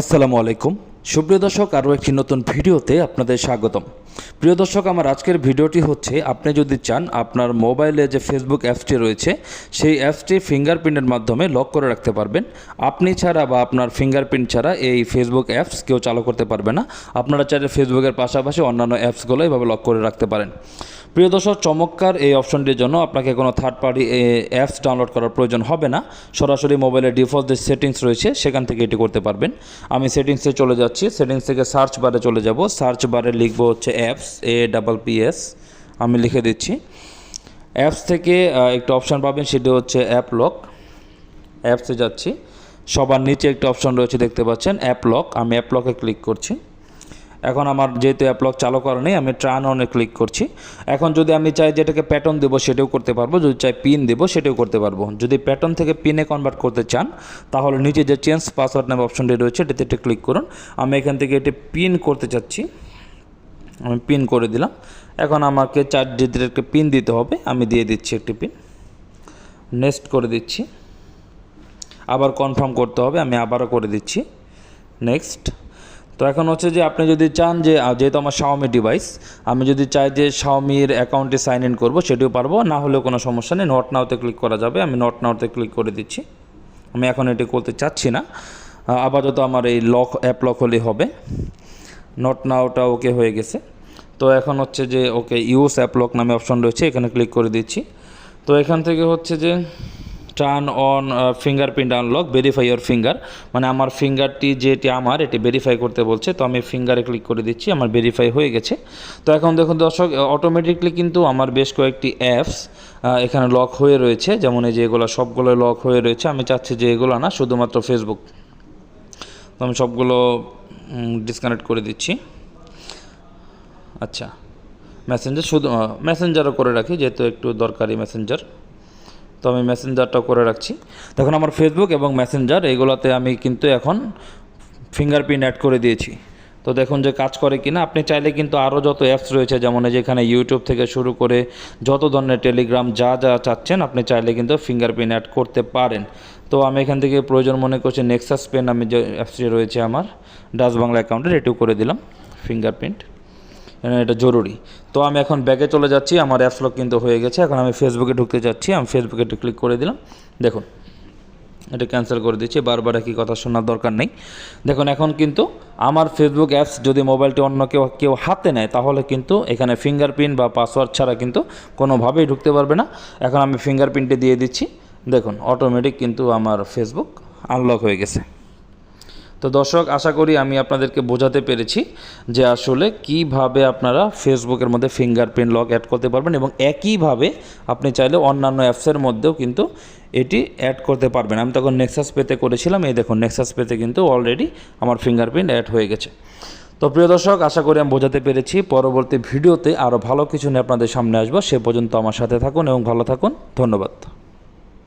আসসালামু আলাইকুম। সুপ্রিয় দর্শক আরও একটি নতুন ভিডিওতে আপনাদের স্বাগতম। প্রিয় দর্শক, আমার আজকের ভিডিওটি হচ্ছে, আপনি যদি চান আপনার মোবাইলে যে ফেসবুক অ্যাপসটি রয়েছে, সেই অ্যাপসটি ফিঙ্গারপ্রিন্টের মাধ্যমে লক করে রাখতে পারবেন। আপনি ছাড়া বা আপনার ফিঙ্গারপ্রিন্ট ছাড়া এই ফেসবুক অ্যাপস কেউ চালু করতে পারবে না। আপনারা চাইলে ফেসবুকের পাশাপাশি অন্যান্য অ্যাপসগুলো এভাবে লক করে রাখতে পারেন। প্রিয় দর্শক, চমৎকার এই অপশনটির জন্য আপনাকে কোনো থার্ড পার্টি অ্যাপস ডাউনলোড করার প্রয়োজন হবে না। সরাসরি মোবাইলের ডিফল্ট যে সেটিংস রয়েছে, সেখান থেকে এটি করতে পারবেন। আমি সেটিংসে চলে যাচ্ছি। সেটিংস থেকে সার্চ বারে চলে যাব। সার্চ বারে লিখব হচ্ছে apps A double P S আমি লিখে দিচ্ছি। অ্যাপস থেকে একটা অপশান পাবেন, সেটি হচ্ছে অ্যাপ লক অ্যাপসে যাচ্ছি। সবার নিচে একটা অপশন রয়েছে, দেখতে পাচ্ছেন অ্যাপ লক আমি অ্যাপ লকে ক্লিক করছি। এখন আমার যেহেতু অ্যাপ লক চালু করা নেই, আমি ট্রান অনে ক্লিক করছি। এখন যদি আমি চাই যেটাকে প্যাটার্ন দেবো, সেটাও করতে পারব। যদি চাই পিন দেবো, সেটাও করতে পারব। যদি প্যাটার্ন থেকে পিনে কনভার্ট করতে চান, তাহলে নিচে যে চেঞ্জ পাসওয়ার্ড নামে অপশনটি রয়েছে এটাতে ক্লিক করুন। আমি এখান থেকে এটি পিন করতে চাচ্ছি। আমি পিন করে দিলাম। এখন আমাকে চার ডিজিটের পিন দিতে হবে। আমি দিয়ে দিচ্ছি একটি পিন নেক্সট করে দিচ্ছি। আবার কনফার্ম করতে হবে। আমি আবারও করে দিচ্ছি। নেক্সট তো এখন হচ্ছে যে আপনি যদি চান যে যেহেতু আমার শাওমি ডিভাইস আমি যদি চাই যে শাওমির অ্যাকাউন্টে সাইন ইন করব, সেটিও পারব। না হলেও কোনো সমস্যা নেই। নট নাওতে ক্লিক করা যাবে। আমি নট নাওতে ক্লিক করে দিচ্ছি। আমি এখন এটি করতে চাচ্ছি না। আপাতত আমার এই লক অ্যাপ লক হলেই হবে। নট নাওটা ওকে হয়ে গেছে। তো এখন হচ্ছে যে ওকে ইউজ অ্যাপলক নামে অপশন রয়েছে, এখানে ক্লিক করে দিচ্ছি। তো এখান থেকে হচ্ছে যে turn on fingerprint unlock verify your finger মানে আমার ফিঙ্গারটি যেটি আমার, এটি ভেরিফাই করতে বলছে, তো আমি ফিঙ্গারে ক্লিক করে দিচ্ছি, আমার ভেরিফাই হয়ে গেছে। তো এখন দেখুন দর্শক অটোমেটিকলি কিন্তু আমার বেশ কয়েকটি অ্যাপস এখানে লক হয়ে রয়েছে। যেমন এই যে এগুলো সবগুলো লক হয়ে রয়েছে। আমি চাচ্ছি যে এগুলো না, শুধুমাত্র ফেসবুক তো আমি সবগুলো ডিসকানেক্ট করে দিচ্ছি। আচ্ছা মেসেঞ্জার শুধু মেসেঞ্জারও করে রাখি, যেহেতু একটু দরকারি মেসেঞ্জার তো আমি মেসেঞ্জারটাও করে রাখছি। দেখুন, আমার ফেসবুক এবং মেসেঞ্জার এগুলোতে আমি কিন্তু এখন ফিঙ্গারপ্রিন্ট অ্যাড করে দিয়েছি। তো দেখুন যে কাজ করে কি না আপনি চাইলে কিন্তু আরও যত অ্যাপস রয়েছে, যেমন যেখানে ইউটিউব থেকে শুরু করে যত ধরনের টেলিগ্রাম যা যা চাচ্ছেন, আপনি চাইলে কিন্তু ফিঙ্গারপ্রিন্ট অ্যাড করতে পারেন। তো আমি এখান থেকে প্রয়োজন মনে করছি নেক্সাস পেন আমি যে অ্যাপসটি রয়েছে আমার ডাচ বাংলা অ্যাকাউন্টের এটিও করে দিলাম ফিঙ্গারপ্রিন্ট এটা জরুরি। তো আমি এখন ব্যাগে চলে যাচ্ছি, আমার অ্যাপস লক কিন্তু হয়ে গেছে, এখন আমি ফেসবুকে ঢুকতে যাচ্ছি আমি ফেসবুকে ক্লিক করে দিলাম। দেখুন এটা ক্যান্সেল করে দিচ্ছি, বারবার একই কথা শোনার দরকার নেই। দেখুন, এখন কিন্তু আমার ফেসবুক অ্যাপস যদি মোবাইলটি অন্য কেউ কেউ হাতে নেয়, তাহলে কিন্তু এখানে ফিঙ্গারপ্রিন্ট বা পাসওয়ার্ড ছাড়া কিন্তু কোনোভাবেই ঢুকতে পারবে না। এখন আমি ফিঙ্গারপ্রিন্টে দিয়ে দিচ্ছি। দেখুন অটোমেটিক কিন্তু আমার ফেসবুক আনলক হয়ে গেছে। তো দর্শক, আশা করি আমি আপনাদেরকে বোঝাতে পেরেছি যে আসলে কীভাবে আপনারা ফেসবুকের মধ্যে ফিঙ্গারপ্রিন্ট লক অ্যাড করতে পারবেন এবং একইভাবে আপনি চাইলে অন্যান্য অ্যাপসের মধ্যেও কিন্তু এটি অ্যাড করতে পারবেন। আমি তখন নেক্সাস পেতে করেছিলাম, এই দেখুন নেক্সাস পেতে কিন্তু অলরেডি আমার ফিঙ্গারপ্রিন্ট অ্যাড হয়ে গেছে। তো প্রিয় দর্শক, আশা করি আমি বোঝাতে পেরেছি। পরবর্তী ভিডিওতে আরও ভালো কিছু নিয়ে আপনাদের সামনে আসব। সে পর্যন্ত আমার সাথে থাকুন এবং ভালো থাকুন। ধন্যবাদ।